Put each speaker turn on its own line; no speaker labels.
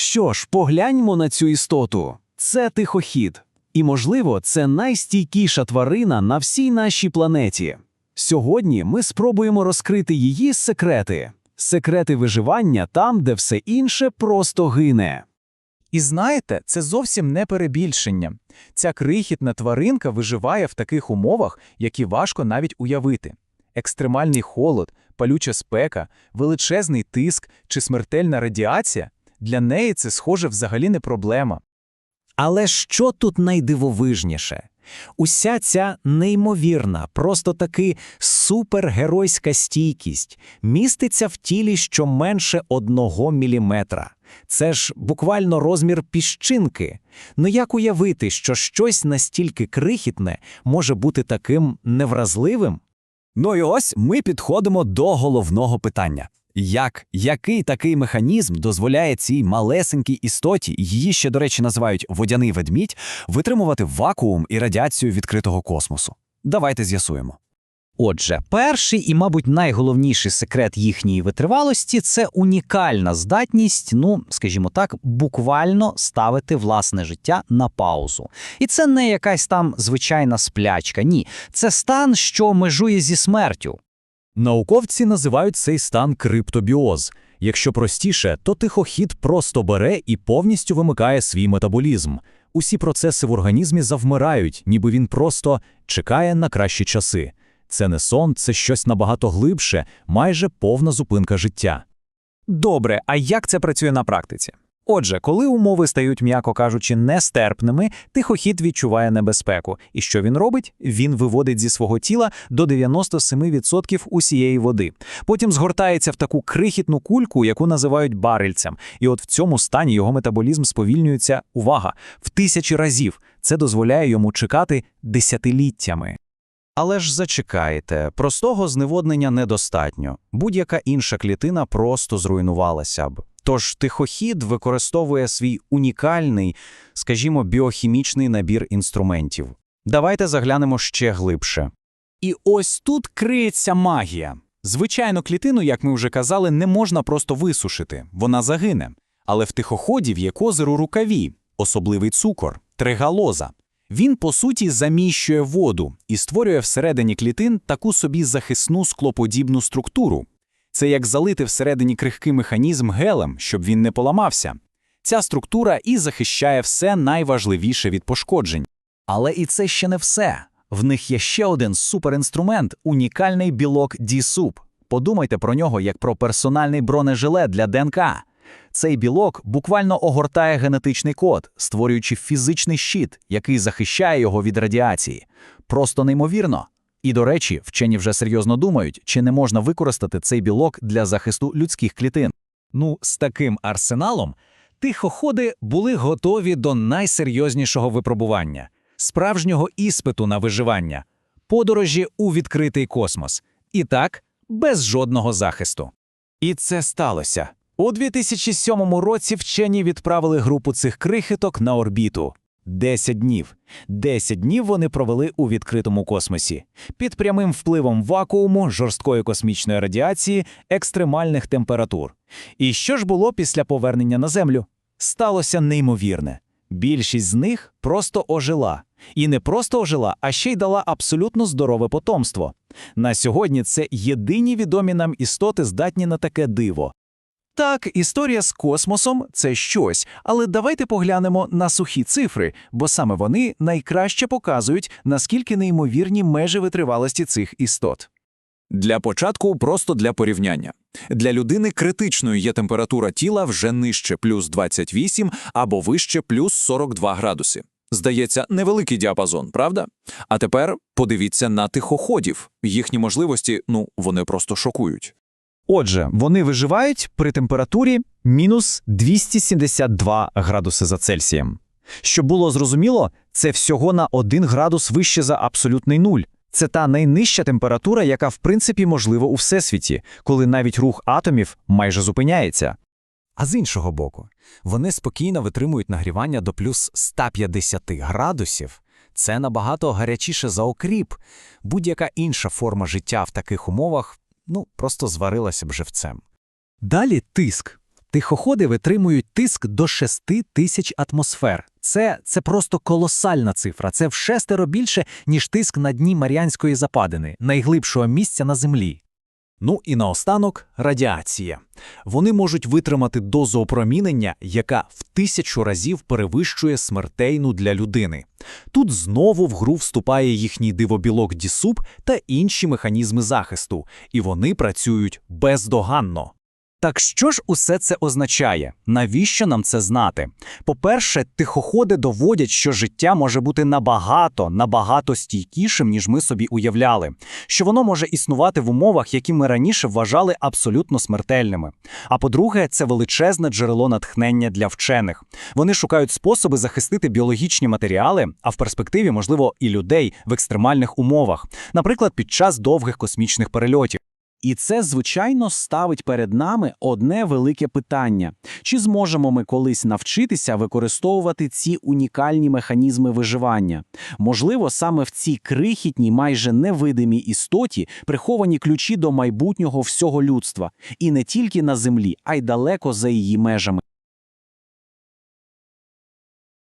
Що ж, погляньмо на цю істоту. Це тихохід. І, можливо, це найстійкіша тварина на всій нашій планеті. Сьогодні ми спробуємо розкрити її секрети. Секрети виживання там, де все інше просто гине.
І знаєте, це зовсім не перебільшення. Ця крихітна тваринка виживає в таких умовах, які важко навіть уявити. Екстремальний холод, палюча спека, величезний тиск чи смертельна радіація – для неї це, схоже, взагалі не проблема.
Але що тут найдивовижніше? Уся ця неймовірна, просто таки супергеройська стійкість міститься в тілі щоменше одного міліметра. Це ж буквально розмір піщинки. Ну як уявити, що щось настільки крихітне може бути таким невразливим?
Ну і ось ми підходимо до головного питання. Як, який такий механізм дозволяє цій малесенькій істоті, її ще, до речі, називають водяний ведмідь, витримувати вакуум і радіацію відкритого космосу? Давайте з'ясуємо.
Отже, перший і, мабуть, найголовніший секрет їхньої витривалості це унікальна здатність, ну, скажімо так, буквально ставити власне життя на паузу. І це не якась там звичайна сплячка. Ні, це стан, що межує зі смертю.
Науковці називають цей стан криптобіоз. Якщо простіше, то тихохід просто бере і повністю вимикає свій метаболізм. Усі процеси в організмі завмирають, ніби він просто чекає на кращі часи. Це не сон, це щось набагато глибше, майже повна зупинка життя.
Добре, а як це працює на практиці? Отже, коли умови стають, м'яко кажучи, нестерпними, тихохід відчуває небезпеку. І що він робить? Він виводить зі свого тіла до 97% усієї води. Потім згортається в таку крихітну кульку, яку називають барельцем. І от в цьому стані його метаболізм сповільнюється, увага, в тисячі разів. Це дозволяє йому чекати десятиліттями.
Але ж зачекайте, простого зневоднення недостатньо. Будь-яка інша клітина просто зруйнувалася б. Тож тихохід використовує свій унікальний, скажімо, біохімічний набір інструментів. Давайте заглянемо ще глибше.
І ось тут криється магія. Звичайно, клітину, як ми вже казали, не можна просто висушити, вона загине. Але в тихоходів є козир у рукаві, особливий цукор, тригалоза. Він, по суті, заміщує воду і створює всередині клітин таку собі захисну склоподібну структуру. Це як залити всередині крихкий механізм гелем, щоб він не поламався. Ця структура і захищає все найважливіше від пошкоджень.
Але і це ще не все. В них є ще один суперінструмент унікальний білок D-Sup. Подумайте про нього як про персональний бронежилет для ДНК. Цей білок буквально огортає генетичний код, створюючи фізичний щит, який захищає його від радіації. Просто неймовірно. І, до речі, вчені вже серйозно думають, чи не можна використати цей білок для захисту людських клітин.
Ну, з таким арсеналом тихоходи були готові до найсерйознішого випробування справжнього іспиту на виживання, подорожі у відкритий космос. І так, без жодного захисту.
І це сталося. У 2007 році вчені відправили групу цих крихіток на орбіту. 10 днів. 10 днів вони провели у відкритому космосі під прямим впливом вакууму, жорсткої космічної радіації, екстремальних температур. І що ж було після повернення на Землю? Сталося неймовірне. Більшість з них просто ожила. І не просто ожила, а ще й дала абсолютно здорове потомство. На сьогодні це єдині відомі нам істоти, здатні на таке диво. Так, історія з космосом це щось, але давайте поглянемо на сухі цифри, бо саме вони найкраще показують, наскільки неймовірні межі витривалості цих істот.
Для початку просто для порівняння. Для людини критичною є температура тіла вже нижче плюс 28 або вище плюс 42 градуси. Здається, невеликий діапазон, правда? А тепер подивіться на тихоходів. Їхні можливості, ну, вони просто шокують.
Отже, вони виживають при температурі мінус 272 градуси за Цельсієм. Щоб було зрозуміло, це всього на 1 градус вище за абсолютний нуль. Це та найнижча температура, яка в принципі можлива у всесвіті, коли навіть рух атомів майже зупиняється.
А з іншого боку, вони спокійно витримують нагрівання до плюс 150 градусів. Це набагато гарячіше за окріп. Будь-яка інша форма життя в таких умовах ну, просто зварилася б живцем.
Далі тиск.
Тихоходи витримують тиск до 6 тисяч атмосфер. Це, це просто колосальна цифра. Це в шестеро більше, ніж тиск на дні Маріанської западини, найглибшого місця на Землі.
Ну і наостанок радіація. Вони можуть витримати дозу опромінення, яка в тисячу разів перевищує смертейну для людини. Тут знову в гру вступає їхній дивобілок дісуп та інші механізми захисту, і вони працюють бездоганно.
Так що ж усе це означає? Навіщо нам це знати? По-перше, тихоходи доводять, що життя може бути набагато, набагато стійкішим, ніж ми собі уявляли, що воно може існувати в умовах, які ми раніше вважали абсолютно смертельними. А по-друге, це величезне джерело натхнення для вчених. Вони шукають способи захистити біологічні матеріали, а в перспективі, можливо, і людей в екстремальних умовах, наприклад, під час довгих космічних перельотів.
І це, звичайно, ставить перед нами одне велике питання: чи зможемо ми колись навчитися використовувати ці унікальні механізми виживання? Можливо, саме в цій крихітній, майже невидимій істоті приховані ключі до майбутнього всього людства, і не тільки на землі, а й далеко за її межами.